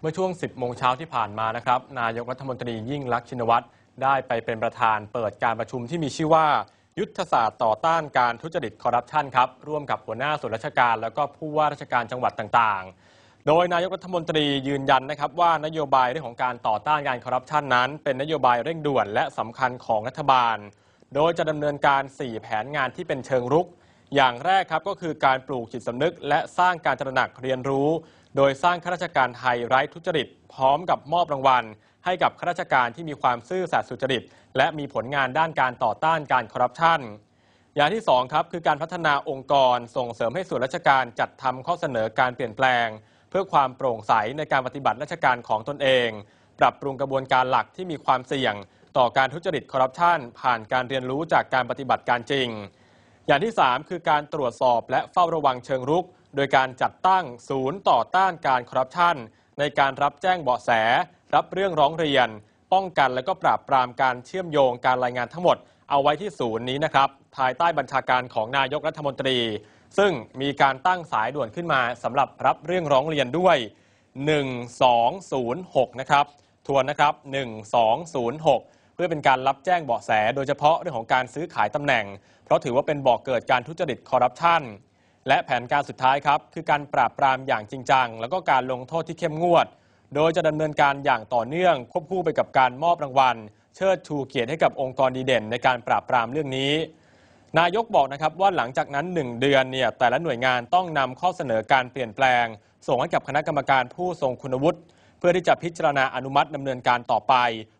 เมื่อช่วง 10 โมงเช้าที่ผ่านมานะครับ นายกรัฐมนตรียิ่งลักษณ์ชินวัตรได้ไปเป็นประธานเปิดการประชุมที่มีชื่อว่า ยุทธศาสตร์ต่อต้านการทุจริตคอร์รัปชันครับ ร่วมกับหัวหน้าส่วนราชการ แล้วก็ผู้ว่าราชการจังหวัดต่างๆ โดยนายกรัฐมนตรียืนยันนะครับ ว่านโยบายเรื่องของการต่อต้านการคอร์รัปชันนั้น เป็นนโยบายเร่งด่วนและสำคัญของรัฐบาล โดยจะดำเนินการ 4 แผนงานที่เป็นเชิงรุกอย่างแรกครับก็คือการปลูกจิตสำนึก และสร้างการตระหนักเรียนรู้ โดยสร้างข้าราชการไทยไร้ทุจริต พร้อมกับมอบรางวัล ให้กับข้าราชการที่มีความซื่อสัตย์สุจริต และมีผลงานด้านการต่อต้านการคอร์รัปชันอย่างที่2ครับคือการพัฒนาองค์กรส่งเสริมให้ส่วนราชการจัดทำข้อเสนอการเปลี่ยนแปลง เพื่อความโปร่งใสในการปฏิบัติราชการของตนเอง ปรับปรุงกระบวนการหลักที่มีความเสี่ยง ต่อการทุจริตคอร์รัปชันผ่านการเรียนรู้จากการปฏิบัติการจริง อย่างที่ 3 คือการตรวจสอบและเฝ้าระวังเชิงรุก โดยการจัดตั้งศูนย์ต่อต้านการคอร์รัปชันในการรับแจ้งเบาะแส รับเรื่องร้องเรียน ป้องกันและก็ปราบปรามการเชื่อมโยงการรายงานทั้งหมด เอาไว้ที่ศูนย์นี้นะครับ ภายใต้บัญชาการของนายกรัฐมนตรี ซึ่งมีการตั้งสายด่วนขึ้นมาสำหรับรับเรื่องร้องเรียนด้วย 1206 นะครับทวนนะครับ 1206เพื่อเป็นการรับแจ้งเบาะแส โดยเฉพาะเรื่องของการซื้อขายตำแหน่ง เพราะถือว่าเป็นบ่อกเกิดการทุจริตคอร์รัปชัน และแผนการสุดท้ายครับ คือการปราบปรามอย่างจริงจัง แล้วก็การลงโทษที่เข้มงวด โดยจะดำเนินการอย่างต่อเนื่อง ควบคู่ไปกับการมอบรางวัล เชิดชูเกียรติให้กับองค์กรดีเด่น ในการปราบปรามเรื่องนี้ นายกบอกนะครับว่าหลังจากนั้น 1 เดือนเนี่ยแต่ละหน่วยงานต้องนำข้อเสนอการเปลี่ยนแปลง ส่งให้กับคณะกรรมการผู้ทรงคุณวุฒิเพื่อที่จะพิจารณาอนุมัติดำเนินการต่อไป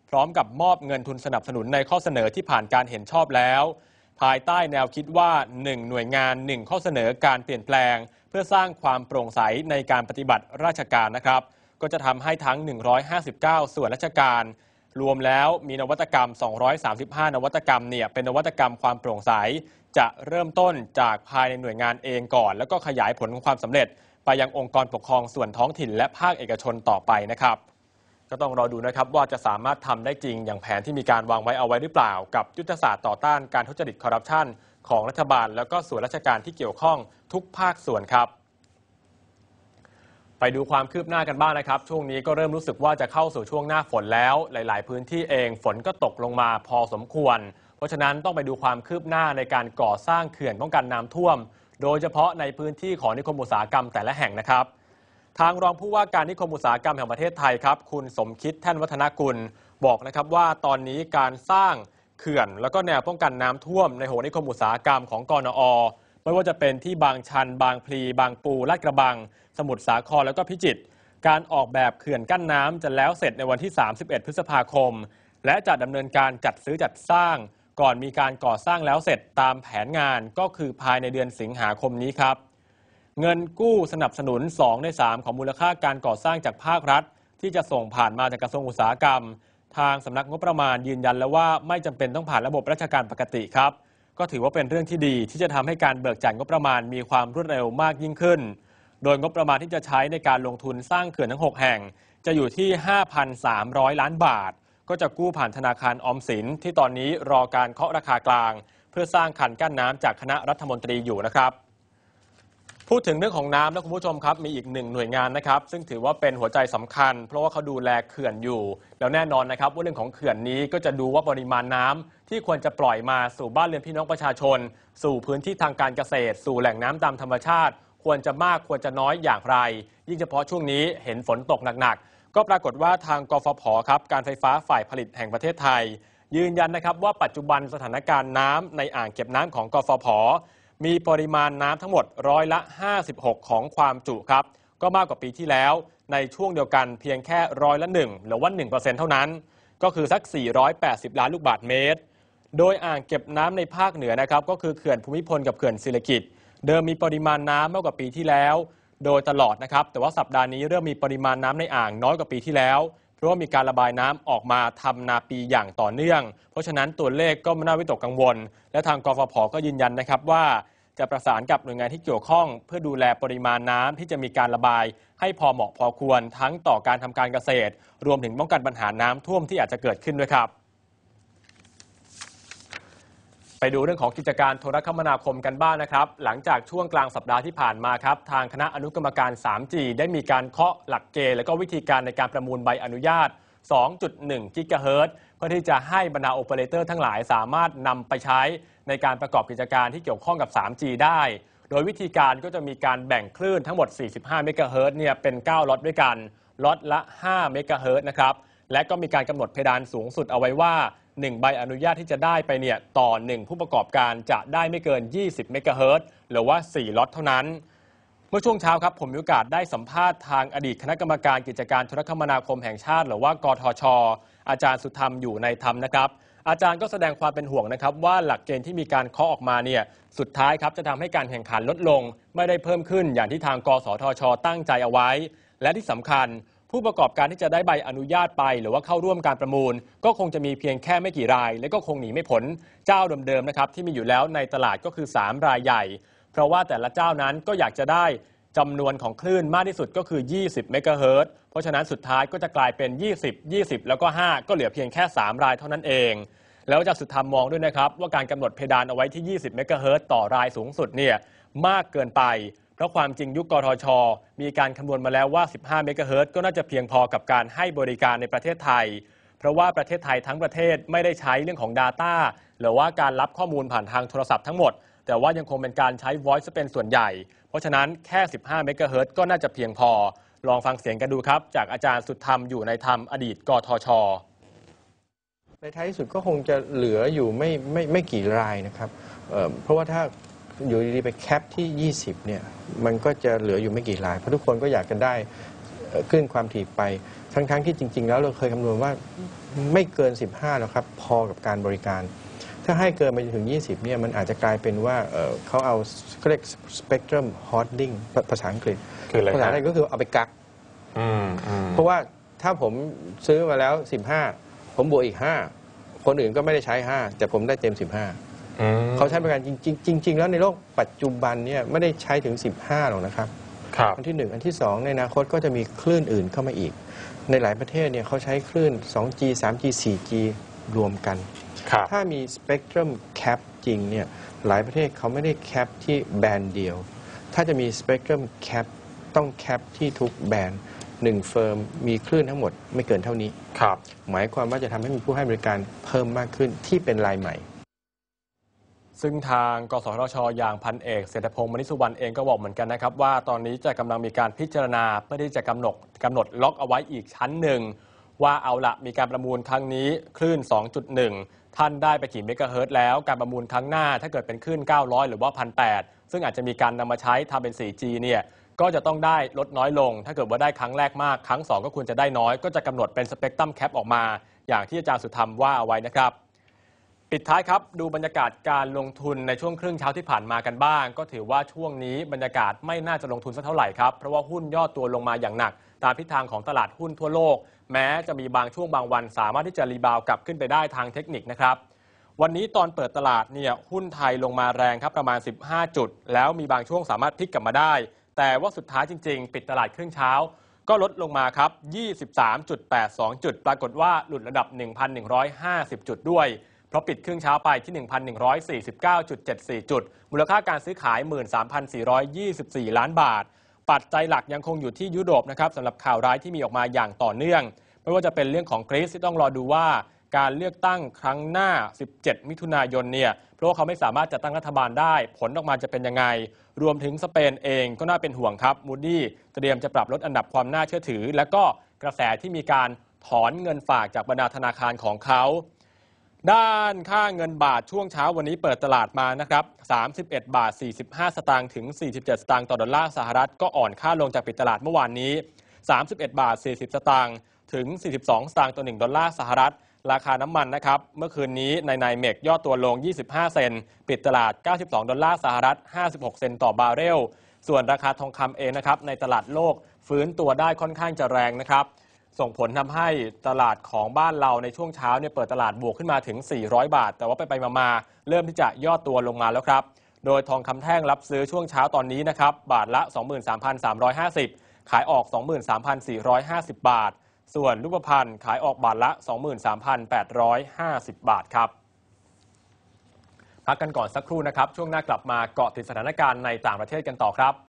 พร้อมกับมอบเงินทุนสนับสนุนในข้อเสนอที่ผ่านการเห็นชอบแล้ว ภายใต้แนวคิดว่า 1 หน่วยงาน 1 ข้อเสนอการเปลี่ยนแปลง เพื่อสร้างความโปร่งใสในการปฏิบัติราชการนะครับ ก็จะทำให้ทั้ง 159 ส่วนราชการ รวมแล้วมีนวัตกรรม 235 นวัตกรรมเนี่ยเป็นนวัตกรรมความโปร่งใส จะเริ่มต้นจากภายในหน่วยงานเองก่อน แล้วก็ขยายผลของความสำเร็จ ไปยังองค์กรปกครองส่วนท้องถิ่นและภาคเอกชนต่อไปนะครับ ก็ต้องรอดูนะครับว่าจะสามารถทำได้จริงอย่างแผนที่มีการวางไว้เอาไว้หรือเปล่า กับยุทธศาสตร์ต่อต้านการทุจริตคอร์รัปชันของรัฐบาล แล้วก็ส่วนราชการที่เกี่ยวข้องทุกภาคส่วนครับ ไปดูความคืบหน้ากันบ้างนะครับ ช่วงนี้ก็เริ่มรู้สึกว่าจะเข้าสู่ช่วงหน้าฝนแล้ว หลาย ๆ พื้นที่เองฝนก็ตกลงมาพอสมควร เพราะฉะนั้นต้องไปดูความคืบหน้าในการก่อสร้างเขื่อนป้องกันน้ำท่วม โดยเฉพาะในพื้นที่ของนิคมอุตสาหกรรมแต่ละแห่งนะครับ ทางรองผู้ว่าการนิคมอุตสาหกรรมแห่งประเทศไทยครับ คุณสมคิดแท่นวัฒนกุลบอกนะครับว่าตอนนี้การสร้างเขื่อน แล้วก็แนวป้องกันน้ำท่วมในหัวนิคมอุตสาหกรรมของกรนอไม่ว่าจะเป็นที่บางชัน บางพลี บางปูลาดกระบัง สมุทรสาครแล้วก็พิจิตรการออกแบบเขื่อนกั้นน้ำจะแล้วเสร็จในวันที่ 31 พฤษภาคม และจะดำเนินการจัดซื้อจัดสร้าง ก่อนมีการก่อสร้างแล้วเสร็จตามแผนงานก็คือภายในเดือนสิงหาคมนี้ครับ เงินกู้สนับสนุน 2 ใน 3 ของมูลค่าการก่อสร้างจากภาครัฐ ที่จะส่งผ่านมาจากกระทรวงอุตสาหกรรม ทางสำนักงบประมาณยืนยันแล้วว่าไม่จำเป็นต้องผ่านระบบราชการปกติครับ ก็ถือว่าเป็นเรื่องที่ดีที่จะทำให้การเบิกจ่ายงบประมาณมีความรวดเร็วมากยิ่งขึ้น โดยงบประมาณที่จะใช้ในการลงทุนสร้างเขื่อนทั้ง 6 แห่ง จะอยู่ที่ 5,300 ล้านบาท ก็จะกู้ผ่านธนาคารออมสินที่ตอนนี้รอการเคาะราคากลาง เพื่อสร้างคันกั้นน้ำจากคณะรัฐมนตรีอยู่นะครับ พูดถึงเรื่องของน้ำนะคุณผู้ชมครับ มีอีกหนึ่งหน่วยงานนะครับ ซึ่งถือว่าเป็นหัวใจสำคัญ เพราะว่าเขาดูแลเขื่อนอยู่ แล้วแน่นอนนะครับว่าเรื่องของเขื่อนนี้ก็จะดูว่าปริมาณน้ำที่ควรจะปล่อยมาสู่บ้านเรือนพี่น้องประชาชน สู่พื้นที่ทางการเกษตร สู่แหล่งน้ำตามธรรมชาติ ควรจะมากควรจะน้อยอย่างไร ยิ่งเฉพาะช่วงนี้เห็นฝนตกหนักๆก็ปรากฏว่าทางกฟผครับการไฟฟ้าฝ่ายผลิตแห่งประเทศไทย ยืนยันนะครับว่าปัจจุบันสถานการณ์น้ำในอ่างเก็บน้ำของกฟผ มีปริมาณน้ำทั้งหมดร้อยละ 56 ของความจุครับ ก็มากกว่าปีที่แล้วในช่วงเดียวกันเพียงแค่ร้อยละ 1 หรือว่า 1%เท่านั้น ก็คือสัก 480 ล้านลูกบาศก์เมตร โดยอ่างเก็บน้ำในภาคเหนือนะครับ ก็คือเขื่อนภูมิพลกับเขื่อนศิริกิตเดิมมีปริมาณน้ำมากกว่าปีที่แล้ว โดยตลอดนะครับ แต่ว่าสัปดาห์นี้เริ่มมีปริมาณน้ำในอ่างน้อยกว่าปีที่แล้ว เพราะว่ามีการระบายน้ำออกมาทำนาปีอย่างต่อเนื่อง เพราะฉะนั้นตัวเลขก็ไม่น่าวิตกกังวล และทางกฟผก็ยืนยันนะครับว่าจะประสานกับหน่วยงานที่เกี่ยวข้อง เพื่อดูแลปริมาณน้ำที่จะมีการระบาย ให้พอเหมาะพอควรทั้งต่อการทำการเกษตร รวมถึงป้องกันปัญหาน้ำท่วมที่อาจจะเกิดขึ้นด้วยครับ ไปดูเรื่องของกิจการโทรคมนาคมกันบ้างนะครับ หลังจากช่วงกลางสัปดาห์ที่ผ่านมาครับ ทางคณะอนุกรรมการ 3G ได้มีการเคาะหลักเกณฑ์และก็วิธีการในการประมูลใบอนุญาต 2.1 กิกะเฮิรตซ์เพื่อที่จะให้บรรดาโอเปอเรเตอร์ทั้งหลายสามารถนำไปใช้ในการประกอบกิจการที่เกี่ยวข้องกับ 3G ได้ โดยวิธีการก็จะมีการแบ่งคลื่นทั้งหมด 45 เมกะเฮิรตซ์เนี่ยเป็น 9 ล็อตด้วยกัน ล็อตละ 5 เมกะเฮิรตซ์นะครับ และก็มีการกำหนดเพดานสูงสุดเอาไว้ว่า 1 ใบอนุญาตที่จะได้ไปเนี่ยต่อ 1 ผู้ประกอบการจะได้ไม่เกิน 20 เมกะเฮิรตซ์หรือว่า 4 ล็อตเท่านั้น เมื่อช่วงเช้าครับผมมีโอกาสได้สัมภาษณ์ทางอดีตคณะกรรมการกิจการโทรคมนาคมแห่งชาติ หรือว่ากทช อาจารย์สุธรรมอยู่ในธรรมนะครับอาจารย์ก็แสดงความเป็นห่วงนะครับ ว่าหลักเกณฑ์ที่มีการเคาะออกมาเนี่ยสุดท้ายครับจะทำให้การแข่งขันลดลง ไม่ได้เพิ่มขึ้นอย่างที่ทางกสทช ตั้งใจเอาไว้ และที่สำคัญ ผู้ประกอบการที่จะได้ใบอนุญาตไป หรือว่าเข้าร่วมการประมูล ก็คงจะมีเพียงแค่ไม่กี่ราย และก็คงหนีไม่พ้นเจ้าเดิมๆนะครับที่มีอยู่แล้วในตลาดก็คือ 3 รายใหญ่ เพราะว่าแต่ละเจ้านั้นก็อยากจะได้จำนวนของคลื่นมากที่สุดก็คือ 20 เมกะเฮิรตซ์เพราะฉะนั้นสุดท้ายก็จะกลายเป็น 20 20 แล้วก็ 5 ก็เหลือเพียงแค่ 3 รายเท่านั้นเอง แล้วจากสุดธรรมมองด้วยนะครับว่าการกำหนดเพดานเอาไว้ที่ 20 เมกะเฮิรตซ์ต่อรายสูงสุดเนี่ยมากเกินไป เพราะความจริงยุคกทช มีการคำนวณมาแล้วว่า 15 เมกะเฮิรตซ์ก็น่าจะเพียงพอกับการให้บริการในประเทศไทย เพราะว่าประเทศไทยทั้งประเทศไม่ได้ใช้เรื่องของ Data หรือว่าการรับข้อมูลผ่านทางโทรศัพท์ทั้งหมด แต่ว่ายังคงเป็นการใช้ Voice เป็นส่วนใหญ่ เพราะฉะนั้นแค่ 15 เมกะเฮิรตซ์ก็น่าจะเพียงพอ ลองฟังเสียงกันดูครับ จากอาจารย์สุดธรรมอยู่ในธรรมอดีตกทชในท้ายที่สุดก็คงจะเหลืออยู่ไม่ไม่ไม่กี่รายนะครับเเพราะว่าถ้า อยู่ดีๆไปแคปที่ 20เนี่ยมันก็จะเหลืออยู่ไม่กี่ราย เพราะทุกคนก็อยากจะได้เอ่อคลื่นความถี่ไป ทั้งๆที่จริง ๆ แล้วเราเคยคำนวณว่าไม่เกิน 15หรอกครับพอกับการบริการ ถ้าให้เกินไปจนถึง 20เนี่ยมันอาจจะกลายเป็นว่าเอ่อเขาเอาเขาเรียก spectrum hoarding ภาษาอังกฤษคืออะไรภาษาฮะไทยก็คือเอาไปกักอืมอืมเพราะว่าถ้าผมซื้อมาแล้ว 15 ผมบวกอีก 5 คนอื่นก็ไม่ได้ใช้ 5 แต่ผมได้เต็ม 15 เขาใช้บริการจริงๆจริงๆแล้วในโลกปัจจุบันเนี่ยไม่ได้ใช้ถึง 15หรอกนะครับ ครับ อันที่1อันที่2ในอนาคตก็จะมีคลื่นอื่นเข้ามาอีก ในหลายประเทศเนี่ยเขาใช้คลื่น 2G 3G 4G รวมกัน ครับ ถ้ามีสเปกตรัมแคปจริงเนี่ยหลายประเทศเขาไม่ได้แคปที่แบนด์เดียว ถ้าจะมีสเปกตรัมแคปต้องแคปที่ทุกแบนด์หนึ่งเฟิร์มมีคลื่นทั้งหมดไม่เกินเท่านี้ ครับ หมายความว่าจะทำให้มีผู้ให้บริการเพิ่มมากขึ้นที่เป็นรายใหม่ ซึ่งทางกสทชอย่างพันเอกเศรษฐพงศ์มณิสุวรรณเองก็บอกเหมือนกันนะครับ ว่าตอนนี้จะกำลังมีการพิจารณาเพื่อที่จะกำหนดกำหนดล็อกเอาไว้อีกชั้นหนึ่ง ว่าเอาละมีการประมูลครั้งนี้คลื่น 2.1 ท่านได้ไปกี่เมกะเฮิรตซ์แล้วการประมูลครั้งหน้าถ้าเกิดเป็นคลื่น 900 หรือว่า 1,800 ซึ่งอาจจะมีการนำมาใช้ทำเป็น 4G เนี่ยก็จะต้องได้ลดน้อยลง ถ้าเกิดว่าได้ครั้งแรกมาก ครั้ง 2 ก็ควรจะได้น้อย ก็จะกำหนดเป็นสเปกตรัมแคปออกมา อย่างที่อาจารย์สุธรรมว่าเอาไว้นะครับ ปิดท้ายครับดูบรรยากาศการลงทุนในช่วงครึ่งเช้าที่ผ่านมากันบ้าง ก็ถือว่าช่วงนี้บรรยากาศไม่น่าจะลงทุนสักเท่าไหร่ครับเพราะว่าหุ้นย่อตัวลงมาอย่างหนัก ตามทิศทางของตลาดหุ้นทั่วโลก แม้จะมีบางช่วงบางวัน สามารถที่จะรีบาวกลับขึ้นไปได้ทางเทคนิคนะครับวันนี้ตอนเปิดตลาดเนี่ยหุ้นไทยลงมาแรงครับประมาณ 15 จุด แล้วมีบางช่วงสามารถพลิกกลับมาได้ แต่ว่าสุดท้ายจริง ๆ ปิดตลาดครึ่งเช้าก็ลดลงมาครับ 23.82 จุด ปรากฏว่าหลุดระดับ 1,150 จุดด้วย เพราะปิดครึ่งเช้าไปที่ 1,149.74 จุด มูลค่าการซื้อขาย 13,424 ล้านบาท ปัจจัยหลักยังคงอยู่ที่ยุโรปนะครับสำหรับข่าวร้ายที่มีออกมาอย่างต่อเนื่อง ไม่ว่าจะเป็นเรื่องของกรีซที่ต้องรอดูว่าการเลือกตั้งครั้งหน้า 17 มิถุนายนเนี่ย เพราะว่าเขาไม่สามารถจัดตั้งรัฐบาลได้ ผลออกมาจะเป็นยังไง รวมถึงสเปนเองก็น่าเป็นห่วงครับ มูดี้เตรียมจะปรับลดอันดับความน่าเชื่อถือ และก็กระแสที่มีการถอนเงินฝากจากบรรดาธนาคารของเขา ด้านค่าเงินบาทช่วงเช้าวันนี้เปิดตลาดมานะครับ 31 บาท 45 สตางค์ถึง 47 สตางค์ต่อดอลลาร์สหรัฐก็อ่อนค่าลงจากปิดตลาดเมื่อวานนี้ 31 บาท 40 สตางค์ถึง 42 สตางค์ต่อ 1 ดอลลาร์สหรัฐ ราคาน้ำมันนะครับ เมื่อคืนนี้ในไนเมกย่อตัวลง 25 เซนปิดตลาด 92 ดอลลาร์สหรัฐ 56 เซนต์ต่อบาร์เรล ส่วนราคาทองคำเองนะครับในตลาดโลกฟื้นตัวได้ค่อนข้างจะแรงนะครับ ส่งผลทำให้ตลาดของบ้านเราในช่วงเช้าเนี่ยเปิดตลาดบวกขึ้นมาถึง 400 บาท แต่ว่าไปไปมาๆเริ่มที่จะย่อตัวลงมาแล้วครับ โดยทองคำแท่งรับซื้อช่วงเช้าตอนนี้นะครับบาทละ 23,350 ขายออก 23,450 บาท ส่วนรูปพรรณขายออกบาทละ 23,850 บาทครับพักกันก่อนสักครู่นะครับ ช่วงหน้ากลับมาเกาะติดสถานการณ์ในต่างประเทศกันต่อครับ